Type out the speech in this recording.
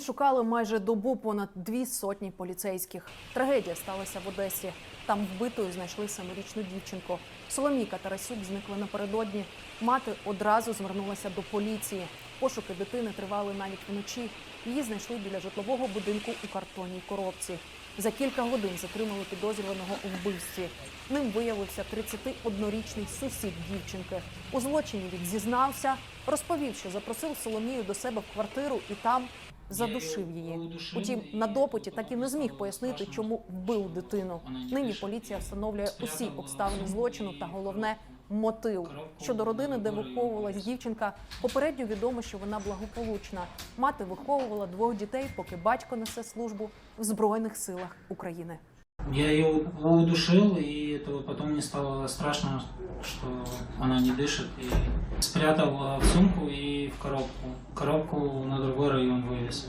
Шукали майже добу понад дві сотні поліцейських. Трагедія сталася в Одесі. Там вбитою знайшли семирічну дівчинку. Соломійка Тарасюк зникла напередодні. Мати одразу звернулася до поліції. Пошуки дитини тривали навіть вночі. Її знайшли біля житлового будинку у картонній коробці. За кілька годин затримали підозрюваного у вбивстві. Ним виявився 31-річний сусід дівчинки. У злочині він зізнався, розповів, що запросив Соломію до себе в квартиру і там задушив її. Утім, на допиті так і не зміг пояснити, чому вбив дитину. Нині поліція встановлює усі обставини злочину та головне мотив. Щодо родини, де виховувалась дівчинка, попередньо відомо, що вона благополучна. Мати виховувала двох дітей, поки батько несе службу в збройних силах України. Я ее удушил, и это потом мне стало страшно, что она не дышит. И спрятал э, в сумку и в коробку. Коробку на другой район вывез.